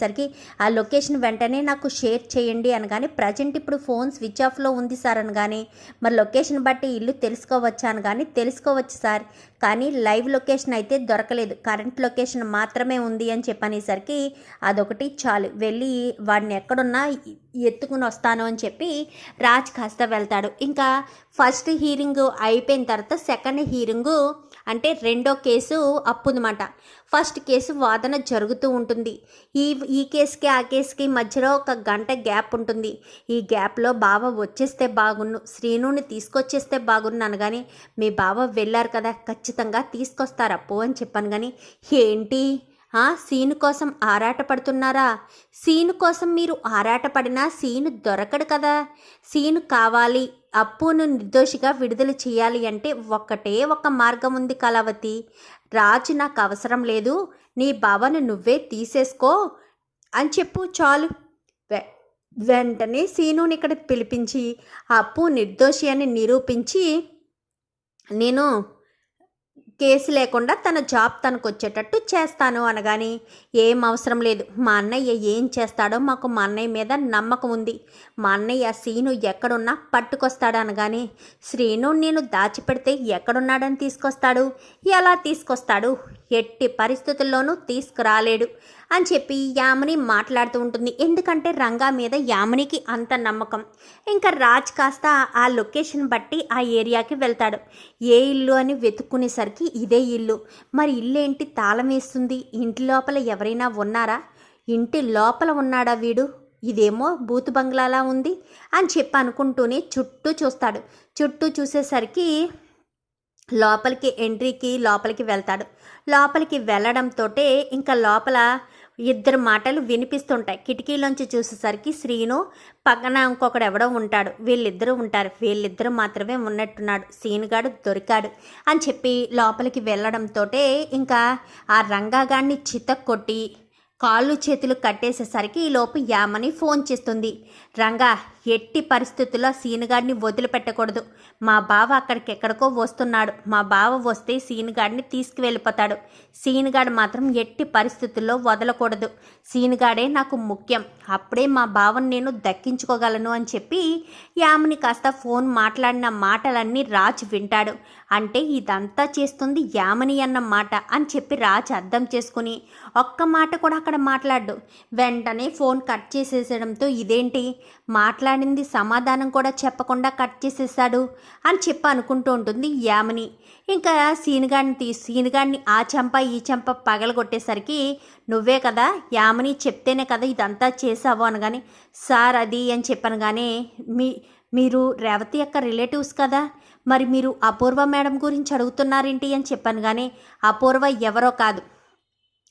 సరికి ఆ లొకేషన్ వెంటనే నాకు షేర్ చేయండి అనగానే ప్రజెంట్ ఇప్పుడు ఫోన్ స్విచ్ ఆఫ్లో ఉంది సార్ అనగానే మరి లొకేషన్ బట్టి ఇల్లు తెలుసుకోవచ్చా అనగానే తెలుసుకోవచ్చు సార్. కానీ లైవ్ లొకేషన్ అయితే దొరకలేదు. కరెంట్ లొకేషన్ మాత్రమే ఉంది అని చెప్పనేసరికి అదొకటి చాలు. వెళ్ళి వాడిని ఎక్కడున్నా ఎత్తుకుని వస్తాను అని చెప్పి రాజ్ కాస్త వెళ్తాడు. ఇంకా ఫస్ట్ హీరింగ్ అయిపోయిన తర్వాత సెకండ్ హీరింగు అంటే రెండో కేసు అప్పుందన్నమాట ఫస్ట్ కేసు వాదన జరుగుతూ ఉంటుంది. ఈ ఈ కేసుకి ఆ కేసుకి మధ్యలో ఒక గంట గ్యాప్ ఉంటుంది. ఈ గ్యాప్లో బావ వచ్చేస్తే బాగున్ను శ్రీనుని తీసుకొచ్చేస్తే బాగున్ను కానీ మీ బావ వెళ్ళారు కదా ఖచ్చితంగా తీసుకొస్తారు అప్పు అని చెప్పాను కానీ ఏంటి? ఆ సీను కోసం ఆరాటపడుతున్నారా సీను కోసం మీరు ఆరాటపడినా సీను దొరకడు కదా. సీను కావాలి అప్పును నిర్దోషిగా విడుదల చేయాలి అంటే ఒక్కటే ఒక మార్గం ఉంది కళావతి. రాజు నాకు అవసరం లేదు. నీ బావను నువ్వే తీసేసుకో అని చెప్పు చాలు. వె- వెంటనే సీనుని ఇక్కడ పిలిపించి అప్పు నిర్దోషి అని నిరూపించి నేను కేసు లేకుండా తన జాబ్ తనకు వచ్చేటట్టు చేస్తాను అనగాని ఏం అవసరం లేదు. మా అన్నయ్య ఏం చేస్తాడో మాకు మా అన్నయ్య మీద నమ్మకం ఉంది. మా అన్నయ్య సీను ఎక్కడున్నా పట్టుకొస్తాడు అనగాని శ్రీను నేను దాచిపెడితే ఎక్కడున్నాడని తీసుకొస్తాడు? ఎలా తీసుకొస్తాడు? ఎట్టి పరిస్థితుల్లోనూ తీసుకురాలేడు అని చెప్పి యామిని మాట్లాడుతూ ఉంటుంది. ఎందుకంటే రంగా మీద యామినికి అంత నమ్మకం. ఇంకా రాజ్ కాస్త ఆ లొకేషన్ బట్టి ఆ ఏరియాకి వెళ్తాడు. ఏ ఇల్లు అని వెతుక్కునేసరికి ఇదే ఇల్లు. మరి ఇల్లు ఏంటి తాళం వేస్తుంది? ఇంటి లోపల ఎవరైనా ఉన్నారా? ఇంటి లోపల ఉన్నాడా వీడు? ఇదేమో బూత్ బంగ్లాలా ఉంది అని చెప్పి అనుకుంటూనే చుట్టూ చూస్తాడు. చుట్టూ చూసేసరికి లోపలికి ఎంట్రీకి లోపలికి వెళ్తాడు. లోపలికి వెళ్ళడంతో ఇంకా లోపల ఇద్దరు మాటలు వినిపిస్తుంటాయి. కిటికీలోంచి చూసేసరికి శ్రీను పక్కన ఇంకొకడు ఎవడో ఉంటాడు. వీళ్ళిద్దరూ ఉంటారు. వీళ్ళిద్దరూ మాత్రమే ఉన్నట్టున్నాడు. సీనుగాడు దొరికాడు అని చెప్పి లోపలికి వెళ్ళడంతో ఇంకా ఆ రంగాగాన్ని చితక్కొట్టి కాళ్ళు చేతులు కట్టేసేసరికి ఈ లోపు యామని ఫోన్ చేస్తుంది. రంగా ఎట్టి పరిస్థితుల్లో సీనుగాడిని వదిలిపెట్టకూడదు. మా బావ అక్కడికి ఎక్కడికో వస్తున్నాడు. మా బావ వస్తే సీనుగాడిని తీసుకువెళ్ళిపోతాడు. సీనుగాడు మాత్రం ఎట్టి పరిస్థితుల్లో వదలకూడదు. సీనుగాడే నాకు ముఖ్యం. అప్పుడే మా బావను నేను దక్కించుకోగలను అని చెప్పి యామని కాస్త ఫోన్ మాట్లాడిన మాటలన్నీ రాజు వింటాడు. అంటే ఇదంతా చేస్తుంది యామని అన్నమాట అని చెప్పి రాజ్ అర్థం చేసుకుని ఒక్క మాట కూడా అక్కడ మాట్లాడు వెంటనే ఫోన్ కట్ చేసేసడంతో ఇదేంటి? మాట్లాడింది సమాధానం కూడా చెప్పకుండా కట్ చేసేసాడు అని చెప్పి అనుకుంటూ ఉంటుంది యామిని. ఇంకా సీనుగాడిని తీ సీనుగాడిని ఆ చెంప ఈ చెంప పగలగొట్టేసరికి నువ్వే కదా యామని చెప్తేనే కదా ఇదంతా చేసావు అనగానే సార్ అది అని చెప్పాను కానీ మీ మీరు రేవతి యొక్క రిలేటివ్స్ కదా? మరి మీరు అపూర్వ మేడం గురించి అడుగుతున్నారేంటి అని చెప్పాను కానీ అపూర్వ ఎవరో కాదు.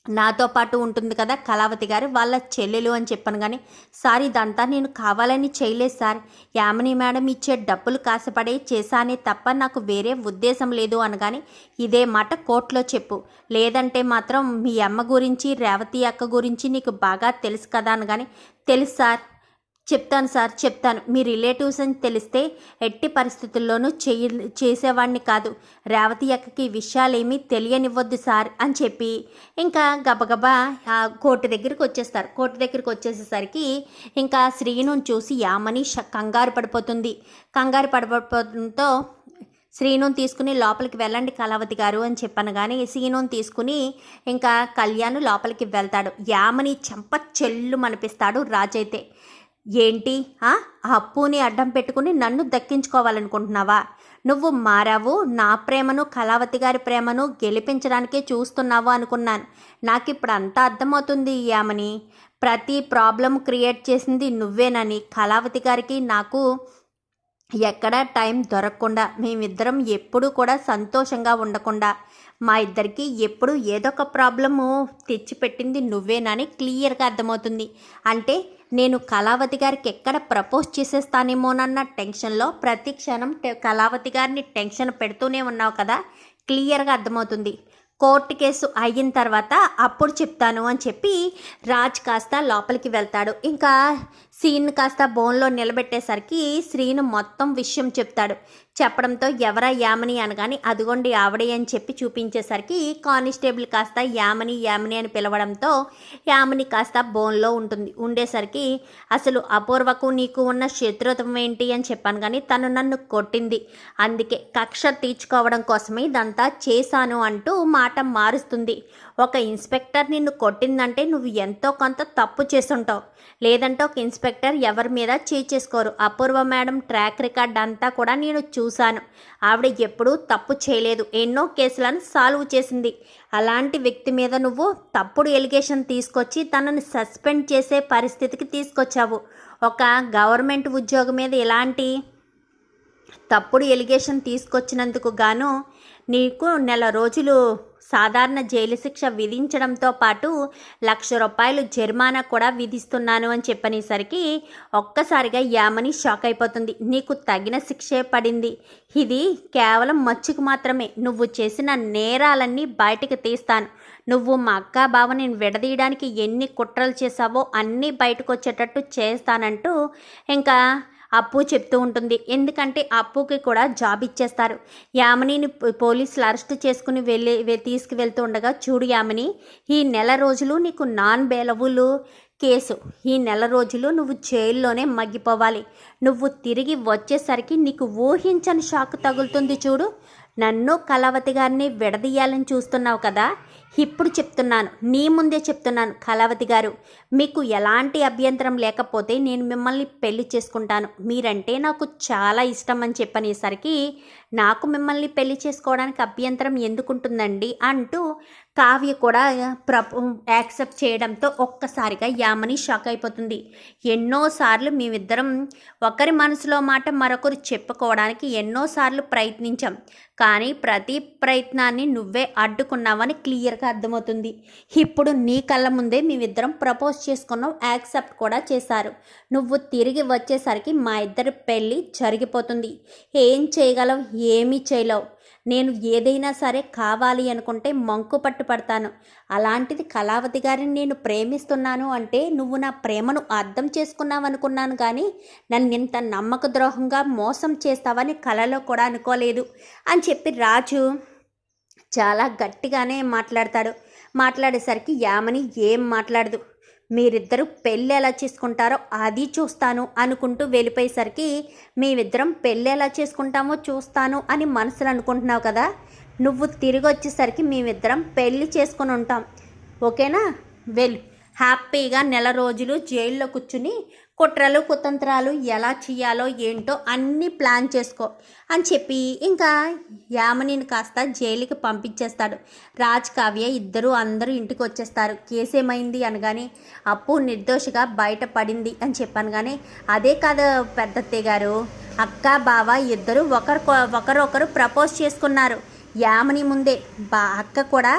నాతో పాటు ఉంటుంది కదా కళావతి గారు వాళ్ళ చెల్లెలు అని చెప్పాను కానీ సార్ ఇదంతా నేను కావాలని చేయలేదు సార్. యామిని మేడం ఇచ్చే డబ్బులు కాసపడే చేశానే తప్ప నాకు వేరే ఉద్దేశం లేదు అనగాని ఇదే మాట కోర్టులో చెప్పు. లేదంటే మాత్రం మీ అమ్మ గురించి రేవతి అక్క గురించి నీకు బాగా తెలుసు కదా అనగాని తెలుసు సార్. చెప్తాను సార్ చెప్తాను. మీ రిలేటివ్స్ అని తెలిస్తే ఎట్టి పరిస్థితుల్లోనూ చేయ చేసేవాడిని కాదు. రేవతి అక్కకి విషయాలేమీ తెలియనివ్వద్దు సార్ అని చెప్పి ఇంకా గబగబా కోర్టు దగ్గరికి వచ్చేస్తారు. కోర్టు దగ్గరికి వచ్చేసేసరికి ఇంకా శ్రీను చూసి యామని కంగారు పడిపోతుంది. కంగారు పడిపోవడంతో శ్రీను తీసుకుని లోపలికి వెళ్ళండి కళావతి గారు అని చెప్పాను కానీ శ్రీను తీసుకుని ఇంకా కళ్యాణ్ లోపలికి వెళ్తాడు. యామని చెంప చెల్లు మనిపిస్తాడు రాజైతే. ఏంటి? ఆ? అప్పుని అడ్డం పెట్టుకుని నన్ను దక్కించుకోవాలనుకుంటున్నావా? నువ్వు మారావు నా ప్రేమను కళావతి గారి ప్రేమను గెలిపించడానికే చూస్తున్నావు అనుకున్నాను. నాకు ఇప్పుడు అంతా అర్థమవుతుంది యామని. ప్రతి ప్రాబ్లం క్రియేట్ చేసింది నువ్వేనని కళావతి గారికి నాకు ఎక్కడా టైం దొరకకుండా మేమిద్దరం ఎప్పుడూ కూడా సంతోషంగా ఉండకుండా మా ఇద్దరికి ఎప్పుడు ఏదో ఒక ప్రాబ్లము తెచ్చిపెట్టింది నువ్వేనని క్లియర్గా అర్థమవుతుంది. అంటే నేను కళావతి గారికి ఎక్కడ ప్రపోజ్ చేసేస్తానేమోనన్న టెన్షన్లో ప్రతి క్షణం టె- కళావతి గారిని టెన్షన్ పెడుతూనే ఉన్నావు కదా? క్లియర్గా అర్థమవుతుంది. కోర్టు కేసు అయిన తర్వాత అప్పుడు చెప్తాను అని చెప్పి రాజ్ కాస్త లోపలికి వెళ్తాడు. ఇంకా సీన్ కాస్త బోన్లో నిలబెట్టేసరికి శ్రీను మొత్తం విషయం చెప్తాడు. చెప్పడంతో ఎవరా యామని అనగాని అదిగోండి ఆవిడే అని చెప్పి చూపించేసరికి కానిస్టేబుల్ కాస్త యామని యామని అని పిలవడంతో యామని కాస్త బోన్లో ఉంటుంది. ఉండేసరికి అసలు అపూర్వకు నీకు ఉన్న శత్రుత్వం ఏంటి అని చెప్పాను కానీ తను నన్ను కొట్టింది. అందుకే కక్ష తీర్చుకోవడం కోసమే ఇదంతా చేశాను అంటూ మాట మారుస్తుంది. ఒక ఇన్స్పెక్టర్ నిన్ను కొట్టిందంటే నువ్వు ఎంతో కొంత తప్పు చేసుంటావు లేదంటే ఒక ఇన్స్పెక్టర్ ఎవరి మీద చేసుకోరు. అపూర్వ మేడం ట్రాక్ రికార్డ్ అంతా కూడా నేను చూశాను. ఆవిడ ఎప్పుడూ తప్పు చేయలేదు. ఎన్నో కేసులను సాల్వ్ చేసింది. అలాంటి వ్యక్తి మీద నువ్వు తప్పుడు ఎలిగేషన్ తీసుకొచ్చి తనని సస్పెండ్ చేసే పరిస్థితికి తీసుకొచ్చావు. ఒక గవర్నమెంట్ ఉద్యోగం మీద ఎలాంటి తప్పుడు ఎలిగేషన్ తీసుకొచ్చినందుకు గాను నీకు నెల రోజులు సాధారణ జైలు శిక్ష విధించడంతో పాటు లక్ష రూపాయలు జరిమానా కూడా విధిస్తున్నాను అని చెప్పనేసరికి ఒక్కసారిగా యామని షాక్ అయిపోతుంది. నీకు తగిన శిక్షే పడింది. ఇది కేవలం మచ్చుకు మాత్రమే. నువ్వు చేసిన నేరాలన్నీ బయటకు తీస్తాను. నువ్వు మా అక్క బావని విడదీయడానికి ఎన్ని కుట్రలు చేశావో అన్నీ బయటకు వచ్చేటట్టు చేస్తానంటూ ఇంకా అప్పు చెప్తూ ఉంటుంది. ఎందుకంటే అప్పుకి కూడా జాబ్ ఇచ్చేస్తారు. యామినిని పోలీసులు అరెస్ట్ చేసుకుని వెళ్ళి వె- తీసుకువెళ్తూ ఉండగా చూడు యామిని ఈ నెల రోజులు నీకు నాన్ బేలవులు కేసు. ఈ నెల రోజులు నువ్వు జైల్లోనే మగ్గిపోవాలి. నువ్వు తిరిగి వచ్చేసరికి నీకు ఊహించని షాక్ తగులుతుంది చూడు. నన్ను కళావతి గారిని విడదీయాలని చూస్తున్నావు కదా? ఇప్పుడు చెప్తున్నాను నీ ముందే చెప్తున్నాను కళావతి గారు. మీకు ఎలాంటి అభ్యంతరం లేకపోతే నేను మిమ్మల్ని పెళ్ళి చేసుకుంటాను. మీరంటే నాకు చాలా ఇష్టం అని చెప్పనేసరికి నాకు మిమ్మల్ని పెళ్ళి చేసుకోవడానికి అభ్యంతరం ఎందుకుంటుందండి అంటూ కావ్య కూడా ప్రప యాక్సెప్ట్ చేయడంతో ఒక్కసారిగా యామని షాక్ అయిపోతుంది. ఎన్నోసార్లు మేమిద్దరం ఒకరి మనసులో మాట మరొకరు చెప్పుకోవడానికి ఎన్నోసార్లు ప్రయత్నించాం. కానీ ప్రతి ప్రయత్నాన్ని నువ్వే అడ్డుకున్నావని క్లియర్గా అర్థమవుతుంది. ఇప్పుడు నీ కళ్ళ ముందే మేమిద్దరం ప్రపోజ్ చేసుకున్నాం యాక్సెప్ట్ కూడా చేశారు. నువ్వు తిరిగి వచ్చేసరికి మా ఇద్దరి పెళ్ళి జరిగిపోతుంది. ఏం చేయగలవు ఏమీ చేయలేవు. నేను ఏదైనా సరే కావాలి అనుకుంటే మంకు పట్టు పడతాను. అలాంటిది కళావతి గారిని నేను ప్రేమిస్తున్నాను అంటే నువ్వు నా ప్రేమను అర్థం చేసుకున్నావు అనుకున్నాను కానీ నన్ను ఇంత నమ్మక ద్రోహంగా మోసం చేస్తావని కలలో కూడా అనుకోలేదు అని చెప్పి రాజు చాలా గట్టిగానే మాట్లాడతాడు. మాట్లాడేసరికి యామని ఏం మాట్లాడదు. మీరిద్దరూ పెళ్ళి ఎలా చేసుకుంటారో అది చూస్తాను అనుకుంటూ వెళ్ళిపోయేసరికి మేమిద్దరం పెళ్ళి ఎలా చేసుకుంటామో చూస్తాను అని మనసులు అనుకుంటున్నావు కదా? నువ్వు తిరిగి వచ్చేసరికి మేమిద్దరం పెళ్ళి చేసుకొని ఉంటాం. ఓకేనా? వెళ్ళు. హ్యాపీగా నెల రోజులు జైల్లో కూర్చుని కుట్రలు కుతంత్రాలు ఎలా చేయాలో ఏంటో అన్నీ ప్లాన్ చేసుకో అని చెప్పి ఇంకా యామనిని కాస్త జైలుకి పంపించేస్తాడు. రాజ్ కావ్య ఇద్దరు అందరూ ఇంటికి వచ్చేస్తారు. కేసు ఏమైంది అనగానే అప్పు నిర్దోషిగా బయటపడింది అని చెప్పాను కానీ అదే కాదు పెద్దత్తయ్య గారు అక్క బావ ఇద్దరు ఒకరు ఒకరొకరు ప్రపోజ్ చేసుకున్నారు. యామని ముందే బా అక్క కూడా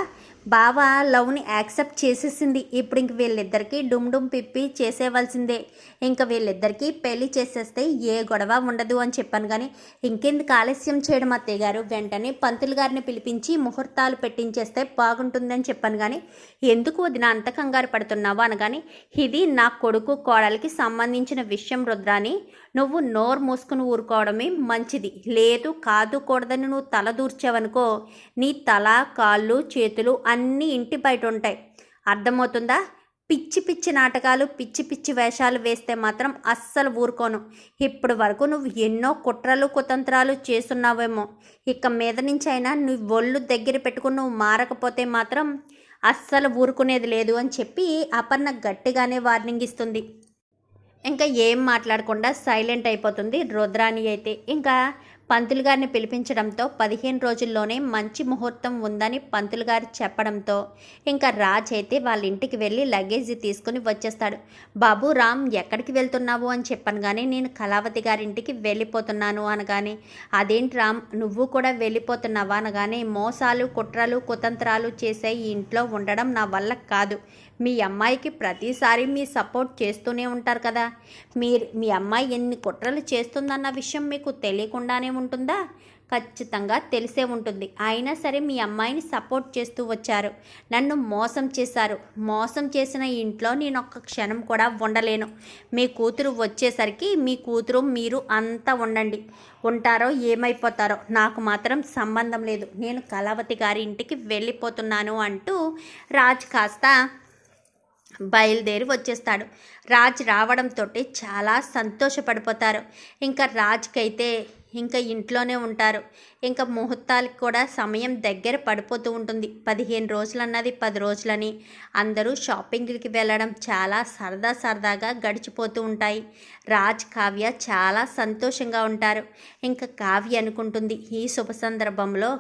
బావ లవ్ని యాక్సెప్ట్ చేసేసింది. ఇప్పుడు ఇంక వీళ్ళిద్దరికీ డుమ్ డుమ్ పిప్పి చేసేవలసిందే ఇంకా వీళ్ళిద్దరికీ పెళ్ళి చేసేస్తే ఏ గొడవ ఉండదు అని చెప్పాను కానీ ఇంకెందుకు ఆలస్యం చేయడం అత్తయ్య గారు? వెంటనే పంతులు గారిని పిలిపించి ముహూర్తాలు పెట్టించేస్తే బాగుంటుందని చెప్పాను కానీ ఎందుకు వదిన అంత కంగారు పడుతున్నావు అనగాని ఇది నా కొడుకు కోడలికి సంబంధించిన విషయం రుద్రాని నువ్వు నోరు మూసుకుని ఊరుకోవడమే మంచిది. లేదు కాదు కూడదని నువ్వు తల దూర్చావనుకో నీ తల కాళ్ళు చేతులు అన్నీ ఇంటి బయట ఉంటాయి. అర్థమవుతుందా? పిచ్చి పిచ్చి నాటకాలు పిచ్చి పిచ్చి వేషాలు వేస్తే మాత్రం అస్సలు ఊరుకోను. ఇప్పటి వరకు నువ్వు ఎన్నో కుట్రలు కుతంత్రాలు చేస్తున్నావేమో. ఇక మీద నుంచి అయినా నువ్వు ఒళ్ళు దగ్గర పెట్టుకుని నువ్వు మారకపోతే మాత్రం అస్సలు ఊరుకునేది లేదు అని చెప్పి అపర్ణ గట్టిగానే వార్నింగ్ ఇస్తుంది. ఇంకా ఏం మాట్లాడకుండా సైలెంట్ అయిపోతుంది రుద్రాణి అయితే. ఇంకా పంతులు గారిని పిలిపించడంతో పదిహేను రోజుల్లోనే మంచి ముహూర్తం ఉందని పంతులు గారు చెప్పడంతో ఇంకా రాజ్ అయితే వాళ్ళ ఇంటికి వెళ్ళి లగేజ్ తీసుకుని వచ్చేస్తాడు. బాబు రామ్ ఎక్కడికి వెళ్తున్నావు? అని చెప్పాను కానీ నేను కళావతి గారింటికి వెళ్ళిపోతున్నాను అనగానే అదేంటి రామ్ నువ్వు కూడా వెళ్ళిపోతున్నావా? అనగానే మోసాలు కుట్రలు కుతంత్రాలు చేసే ఈ ఇంట్లో ఉండడం నా వల్ల కాదు. మీ అమ్మాయికి ప్రతిసారి మీ సపోర్ట్ చేస్తూనే ఉంటారు కదా. మీరు మీ అమ్మాయి ఎన్ని కుట్రలు చేస్తుందన్న విషయం మీకు తెలియకుండానే ఉంటుందా? ఖచ్చితంగా తెలిసే ఉంటుంది. అయినా సరే మీ అమ్మాయిని సపోర్ట్ చేస్తూ వచ్చారు. నన్ను మోసం చేశారు. మోసం చేసిన ఇంట్లో నేను ఒక్క క్షణం కూడా ఉండలేను. మీ కూతురు వచ్చేసరికి మీ కూతురు మీరు అంతా ఉండండి. ఉంటారో ఏమైపోతారో నాకు మాత్రం సంబంధం లేదు. నేను కళావతి గారి ఇంటికి వెళ్ళిపోతున్నాను అంటూ రాజ్ కాస్త బయలుదేరి వచ్చేస్తాడు. రాజ్ రావడంతో చాలా సంతోషపడిపోతారు. ఇంకా రాజ్కైతే ఇంకా ఇంట్లోనే ఉంటారు. ఇంకా ముహూర్తాలకు కూడా సమయం దగ్గర పడిపోతూ ఉంటుంది. పదిహేను రోజులు అన్నది పది రోజులని. అందరూ షాపింగ్కి వెళ్ళడం చాలా సరదా సరదాగా గడిచిపోతూ ఉంటాయి. రాజ్ కావ్య చాలా సంతోషంగా ఉంటారు. ఇంకా కావ్య అనుకుంటుంది ఈ శుభ సందర్భంలో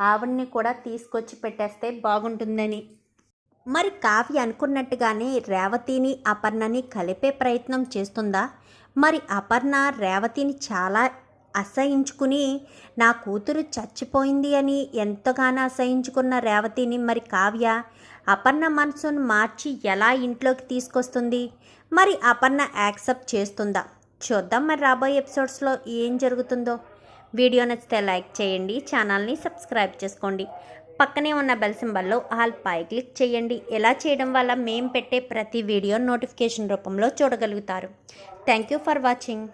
ఆవిడ్ని కూడా తీసుకొచ్చి పెట్టేస్తే బాగుంటుందని. మరి కావ్య అనుకున్నట్టుగానే రేవతిని అపర్ణని కలిపే ప్రయత్నం చేస్తుందా? మరి అపర్ణ రేవతిని చాలా అసహించుకుని నా కూతురు చచ్చిపోయింది అని ఎంతగానో అసహించుకున్న రేవతిని మరి కావ్య అపర్ణ మనసును మార్చి ఎలా ఇంట్లోకి తీసుకొస్తుంది? మరి అపర్ణ యాక్సెప్ట్ చేస్తుందా? చూద్దాం మరి రాబోయే ఎపిసోడ్స్లో ఏం జరుగుతుందో. వీడియో నచ్చితే లైక్ చేయండి ఛానల్ని సబ్స్క్రైబ్ చేసుకోండి. పక్కనే ఉన్న బెల్ సింబల్లో ఆల్ పై క్లిక్ చేయండి. ఎలా చేయడం వల్ల మేము పెట్టే ప్రతి వీడియో నోటిఫికేషన్ రూపంలో చూడగలుగుతారు. Thank you for watching.